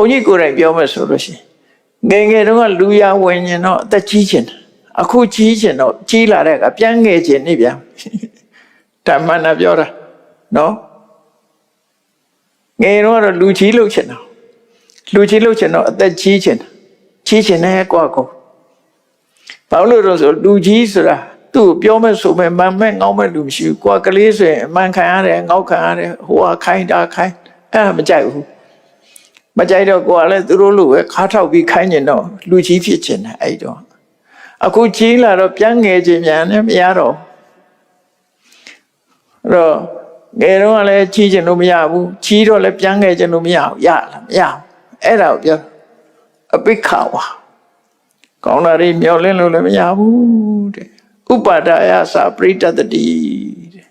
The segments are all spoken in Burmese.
ုန်းကြီးကိုယ်တိုင်ပြောမယ်ဆိုလို့ရှိရင်ငယ်ငယ်တုန်းကလူရဝင်ရင်တော့အသက်ကြီးချင်တယ်အခုကြီးချင်တော့ကြီးလာတဲ့အခါပြန်ငယ်ချင်နေပြန်ဓမ္မနာပြောတာနော်ငယ်တော့ကတော့လူကြီးလို့ချင်တာလူကြီးလို့ချင်တော့အသက်ကြီးချင်တာကြီးချင်တယ်ကွာကိုဘာလို့လဲဆိုလူကြီးဆိုတာသူ့ကိုပြောမဲ့ဆိုမဲ့မန်မဲ့ငေါ့မဲ့လူမရှိဘူးကွာကလေးဆိုရင်အမှန်ခံရတယ်ငေါ့ခံရတယ်ဟိုဟာခိုင်းတာခိုင်းအဲ့ဒါမကြိုက်ဘူး မကြိုက်တော့ကိုကလည်းသူတို့လိုပဲခါထောက်ပြီးခိုင်းကျင်တော့လူကြီးဖြစ်ချင်တယ်အဲ့တော့အခုကြီးလာတော့ပြန်ငယ်ခြင်းမြန်နဲ့မရတော့အဲ့တော့ငယ်တော့ကလည်းကြီးခြင်းလို့မရဘူးကြီးတော့လည်းပြန်ငယ်ခြင်းလို့မရဘူးရလားမရဘူးအဲ့ဒါကိုပြောအပိခဝါကောင်းတာတွေမျောလင်းလို့လည်းမရဘူးတဲ့ဥပါဒယသာပရိတတတိတဲ့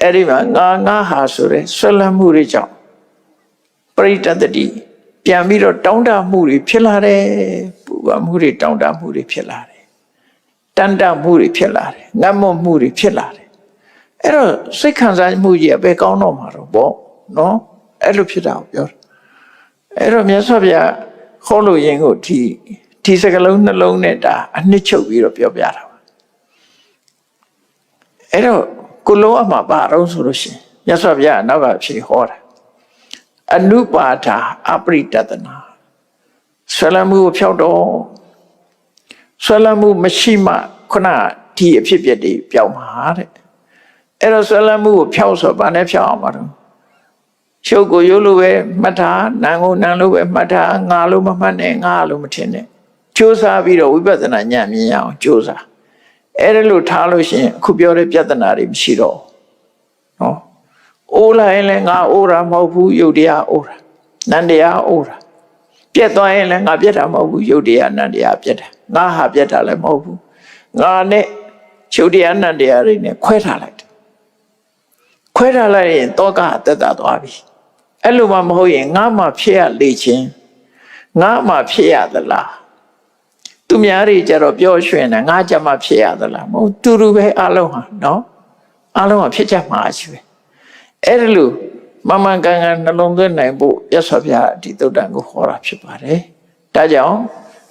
အဲ့ဒီမှာငါငါဟာဆိုတဲ့ဆွလမ်းမှုတွေကြောင့် ပရိတတတိပြန်ပြီးတော့တောင်းတမှုတွေဖြစ်လာတယ်ပူပါမှုတွေတောင်းတမှုတွေဖြစ်လာတယ်တန်တမှုတွေဖြစ်လာတယ်ငတ်မွတ်မှုတွေဖြစ်လာတယ်အဲ့တော့စိတ်ခံစားမှုကြီးအပဲကောင်းတော့မှာတော့ဗောနော်အဲ့လိုဖြစ်တာကိုပြောတာအဲ့တော့မြတ်စွာဘုရားခေါ်လို့ရင်ကိုဒီဒီစကလုံးနှလုံးနဲ့ဒါအနှစ်ချုပ်ပြီးတော့ပြောပြတာပါအဲ့တော့ကိုလုံးအမှာပါတော့ဆိုလို့ရှိရင်မြတ်စွာဘုရားနောက်ကဖြေဟောတာ အနုပါဒာအပရိတတနာဆွဲလမ်းမှုကိုဖြောက်တော့ဆွဲလမ်းမှုမရှိမှခုနဒီအဖြစ်အပျက်တွေပျောက်မှာတဲ့အဲ့တော့ဆွဲလမ်းမှုကိုဖြောက်ဆိုဘာနဲ့ဖြောက်အောင်မလို့ရှုပ်ကိုရုပ်လိုပဲမှတ်ထားနာမ်ကိုနာမ်လိုပဲမှတ်ထားငါလိုမမှတ်နဲ့ငါလိုမထင်နဲ့ကြိုးစားပြီးတော့ဝိပဿနာဉာဏ်မြင်ရအောင်ကြိုးစားအဲ့ဒါလို့ထားလို့ရှိရင်အခုပြောတဲ့ပြဿနာတွေမရှိတော့ဘူးနော် အိုးလိုက်ရင်လည်းငါအိုးတာမဟုတ်ဘူးယုတ်တရားအိုးတာနန္တရားအိုးတာပြက်သွားရင်လည်းငါပြက်တာမဟုတ်ဘူးယုတ်တရားနန္တရားပြက်တာငါဟာပြက်တာလည်းမဟုတ်ဘူးငါနဲ့ယုတ်တရားနန္တရားတွေနဲ့ခွဲထားလိုက်တယ်ခွဲထားလိုက်ရင်တောကအသက်သာသွားပြီအဲ့လိုမှမဟုတ်ရင်ငါမှဖြစ်ရလေချင်းငါမှဖြစ်ရသလားသူများတွေကြတော့ပြောရွှင်တယ်ငါကြမှာဖြစ်ရသလားမဟုတ်တူတူပဲအလုံးဟာနော်အလုံးဟာဖြစ်ကြမှာရှိပဲ အဲ့ဒါလို့မမှန်ကန်ကန်နှလုံးသွင်းနိုင်ဖို့ရသော်ပြဒီသုတ်တန်ကိုဟောတာဖြစ်ပါတယ်ဒါကြောင့်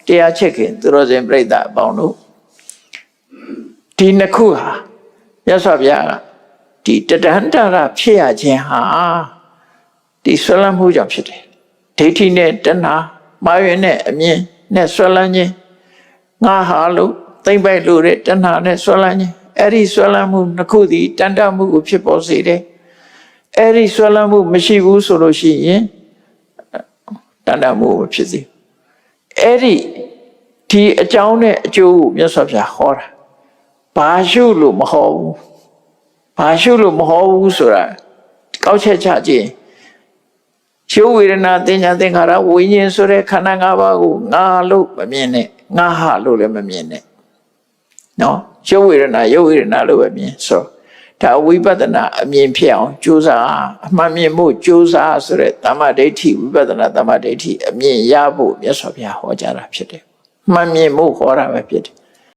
တရားချက်ခင်သူတော်စင်ပြိဿအပေါင်းတို့ဒီနှစ်ခုဟာရသော်ပြကဒီတတန်တရဖြစ်ရခြင်းဟာဒီဆွလမ်းမှုကြောင့်ဖြစ်တယ်ဒိဋ္ဌိနဲ့တဏှာမာယွင်နဲ့အမြင်နဲ့ဆွလမ်းခြင်းငါဟာလို့သိမ့်ပိုက်လို့တဲ့တဏှာနဲ့ဆွလမ်းခြင်းအဲ့ဒီဆွလမ်းမှုနှစ်ခုသည်တန်တမှုကိုဖြစ်ပေါ်စေတယ် အဲ့ဒီဆွလမ်းမှုမရှိဘူးဆိုလို့ရှိရင်တန်တမှုမဖြစ်စေအဲ့ဒီဒီအကြောင်းနဲ့အကျိုးကိုမြတ်စွာဘုရားဟောတာဘာရှုလို့မဟောဘူးဘာရှုလို့မဟောဘူးဆိုတာကောက်ချက်ချခြင်းရှုဝေဒနာသင်ညာသင်္ခါရဝိညာဉ်ဆိုတဲ့ခန္ဓာ၅ပါးကိုငါလို့မမြင်နဲ့ငါဟာလို့လည်းမမြင်နဲ့နော်ရှုဝေဒနာယုတ်ဝေဒနာလို့ပဲမြင်ဆို ဒါဝိပဿနာအမြင်ဖြစ်အောင်ကြိုးစားအမှန်မြင်မှုကြိုးစားဆိုတဲ့တမ္မာဒိဋ္ဌိဝိပဿနာတမ္မာဒိဋ္ဌိအမြင်ရဖို့မြတ်စွာဘုရားဟောကြားတာဖြစ်တယ်မှန်မြင်မှုဟောတာပဲဖြစ်တယ်